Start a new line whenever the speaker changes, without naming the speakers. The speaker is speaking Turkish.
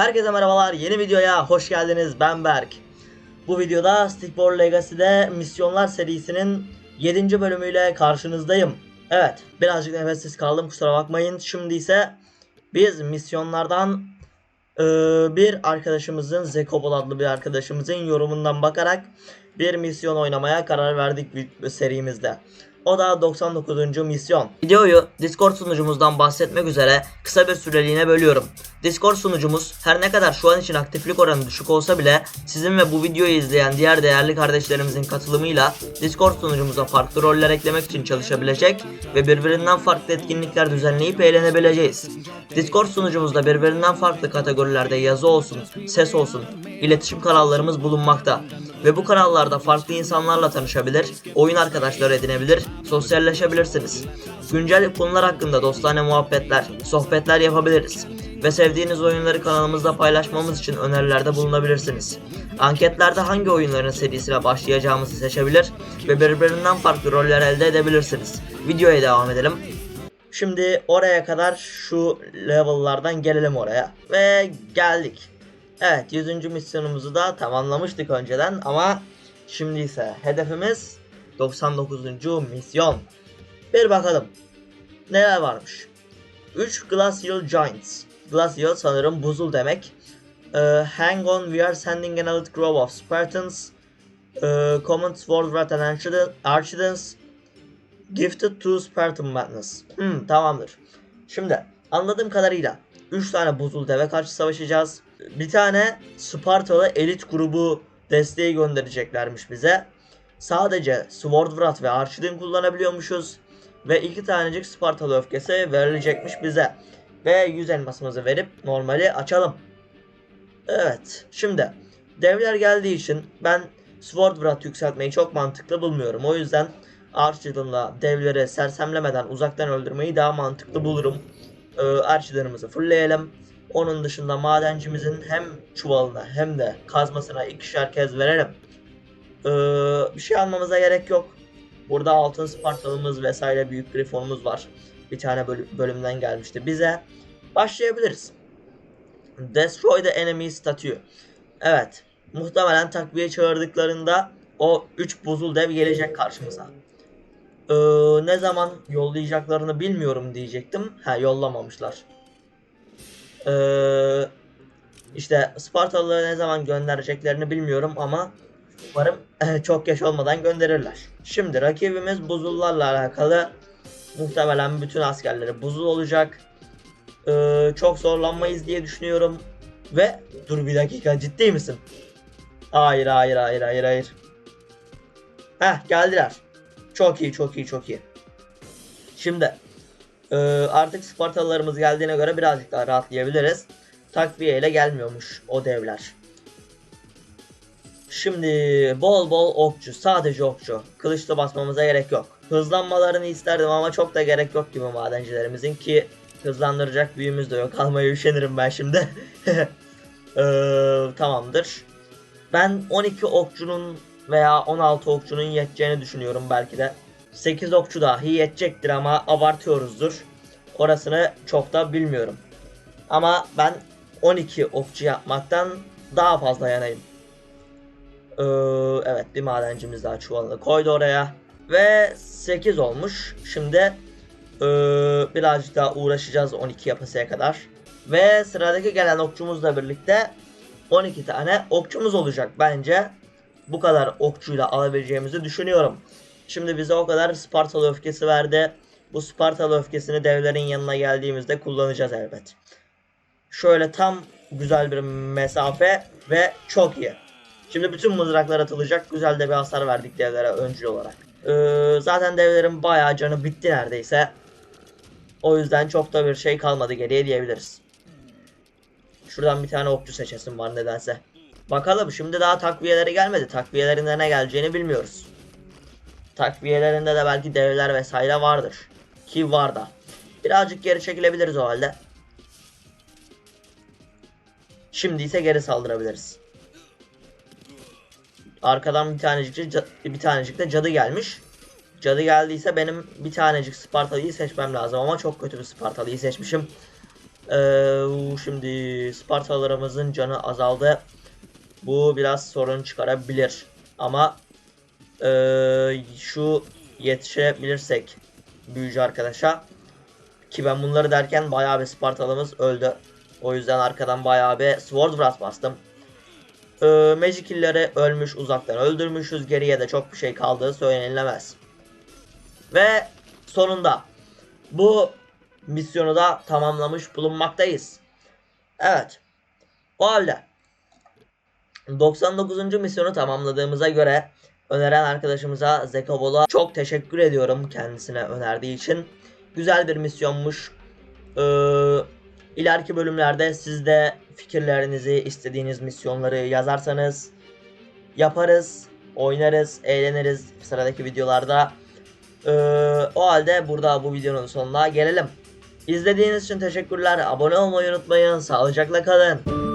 Herkese merhabalar. Yeni videoya hoş geldiniz. Ben Berk. Bu videoda Stickball Legacy'de Misyonlar serisinin 7. bölümüyle karşınızdayım. Evet, birazcık nefessiz kaldım kusura bakmayın. Şimdi ise biz misyonlardan eee, bir arkadaşımızın Zekobol adlı bir arkadaşımızın yorumundan bakarak bir misyon oynamaya karar verdik serimizde. O da 99. misyon. Videoyu Discord sunucumuzdan bahsetmek üzere kısa bir süreliğine bölüyorum. Discord sunucumuz her ne kadar şu an için aktiflik oranı düşük olsa bile sizin ve bu videoyu izleyen diğer değerli kardeşlerimizin katılımıyla Discord sunucumuza farklı roller eklemek için çalışabilecek ve birbirinden farklı etkinlikler düzenleyip eğlenebileceğiz. Discord sunucumuzda birbirinden farklı kategorilerde yazı olsun, ses olsun, iletişim kanallarımız bulunmakta ve bu kanallarda farklı insanlarla tanışabilir, oyun arkadaşları edinebilir, sosyalleşebilirsiniz. Güncel konular hakkında dostane muhabbetler, sohbetler yapabiliriz ve sevdiğiniz oyunları kanalımızda paylaşmamız için önerilerde bulunabilirsiniz. Anketlerde hangi oyunların serisine başlayacağımızı seçebilir ve birbirinden farklı roller elde edebilirsiniz. Videoya devam edelim. Şimdi oraya kadar şu level'lardan gelelim oraya. Ve geldik. Evet 100. misyonumuzu da tamamlamıştık önceden ama şimdi ise hedefimiz 99. misyon. Bir bakalım neler varmış. 3 Glacial Giants. Glacial sanırım buzul demek. Ee, hang on we are sending an elite group of Spartans. Ee, common Sword Wrath and Archidans. Gifted to Spartan Madness. Hmm, tamamdır. Şimdi anladığım kadarıyla 3 tane buzul deve karşı savaşacağız. Bir tane Spartalı elit grubu desteği göndereceklermiş bize. Sadece Swordwrath ve Archidin kullanabiliyormuşuz. Ve iki tanecik Spartalı öfkesi verilecekmiş bize. Ve 100 elmasımızı verip normali açalım. Evet. Şimdi devler geldiği için ben Swordwrath yükseltmeyi çok mantıklı bulmuyorum. O yüzden Archidin'la devleri sersemlemeden uzaktan öldürmeyi daha mantıklı bulurum. Ee, Archidin'imizi fullleyelim. Onun dışında madencimizin hem çuvalına hem de kazmasına ikişer kez verelim. Ee, bir şey almamıza gerek yok. Burada altın Spartalımız vesaire büyük grifonumuz var. Bir tane bölü- bölümden gelmişti bize. Başlayabiliriz. Destroy the enemy statue. Evet. Muhtemelen takviye çağırdıklarında o 3 buzul dev gelecek karşımıza. Ee, ne zaman yollayacaklarını bilmiyorum diyecektim. Ha yollamamışlar. Ee, işte Spartalıları ne zaman göndereceklerini bilmiyorum ama umarım çok geç olmadan gönderirler. Şimdi rakibimiz buzullarla alakalı muhtemelen bütün askerleri buzul olacak. Ee, çok zorlanmayız diye düşünüyorum. Ve dur bir dakika ciddi misin? Hayır hayır hayır hayır hayır. Heh geldiler. Çok iyi çok iyi çok iyi. Şimdi ee, artık Spartalılarımız geldiğine göre birazcık daha rahatlayabiliriz. Takviye ile gelmiyormuş o devler. Şimdi bol bol okçu, sadece okçu. Kılıçla basmamıza gerek yok. Hızlanmalarını isterdim ama çok da gerek yok gibi madencilerimizin ki hızlandıracak büyümüz de yok. Almaya üşenirim ben şimdi. Ee, tamamdır. Ben 12 okçunun veya 16 okçunun yeteceğini düşünüyorum belki de. 8 okçu dahi yetecektir ama abartıyoruzdur. Orasını çok da bilmiyorum. Ama ben 12 okçu yapmaktan daha fazla yanayım. Ee, evet bir madencimiz daha çuvalını koydu oraya. Ve 8 olmuş. Şimdi ee, birazcık daha uğraşacağız 12 yapasıya kadar. Ve sıradaki gelen okçumuzla birlikte 12 tane okçumuz olacak bence. Bu kadar okçuyla alabileceğimizi düşünüyorum. Şimdi bize o kadar Spartalı öfkesi verdi. Bu Spartalı öfkesini devlerin yanına geldiğimizde kullanacağız elbet. Şöyle tam güzel bir mesafe ve çok iyi. Şimdi bütün mızraklar atılacak. Güzel de bir hasar verdik devlere öncül olarak. Ee, zaten devlerin bayağı canı bitti neredeyse. O yüzden çok da bir şey kalmadı geriye diyebiliriz. Şuradan bir tane okçu seçesim var nedense. Bakalım şimdi daha takviyeleri gelmedi. Takviyelerinde ne geleceğini bilmiyoruz. Takviyelerinde de belki devler vesaire vardır. Ki var da. Birazcık geri çekilebiliriz o halde. Şimdi ise geri saldırabiliriz. Arkadan bir tanecik, bir tanecik de cadı gelmiş. Cadı geldiyse benim bir tanecik Spartalı'yı seçmem lazım ama çok kötü bir Spartalı'yı seçmişim. Ee, şimdi Spartalılarımızın canı azaldı. Bu biraz sorun çıkarabilir. Ama ee, şu yetişebilirsek büyücü arkadaşa ki ben bunları derken bayağı bir Spartalımız öldü. O yüzden arkadan bayağı bir Sword Blast bastım. Ee, Magic Kill'leri ölmüş uzaktan öldürmüşüz. Geriye de çok bir şey kaldığı söylenilemez. Ve sonunda bu misyonu da tamamlamış bulunmaktayız. Evet. O halde 99. misyonu tamamladığımıza göre öneren arkadaşımıza Zekabol'a çok teşekkür ediyorum kendisine önerdiği için. Güzel bir misyonmuş. Ee, ileriki bölümlerde siz de fikirlerinizi, istediğiniz misyonları yazarsanız yaparız, oynarız, eğleniriz sıradaki videolarda. Ee, o halde burada bu videonun sonuna gelelim. İzlediğiniz için teşekkürler. Abone olmayı unutmayın. Sağlıcakla kalın.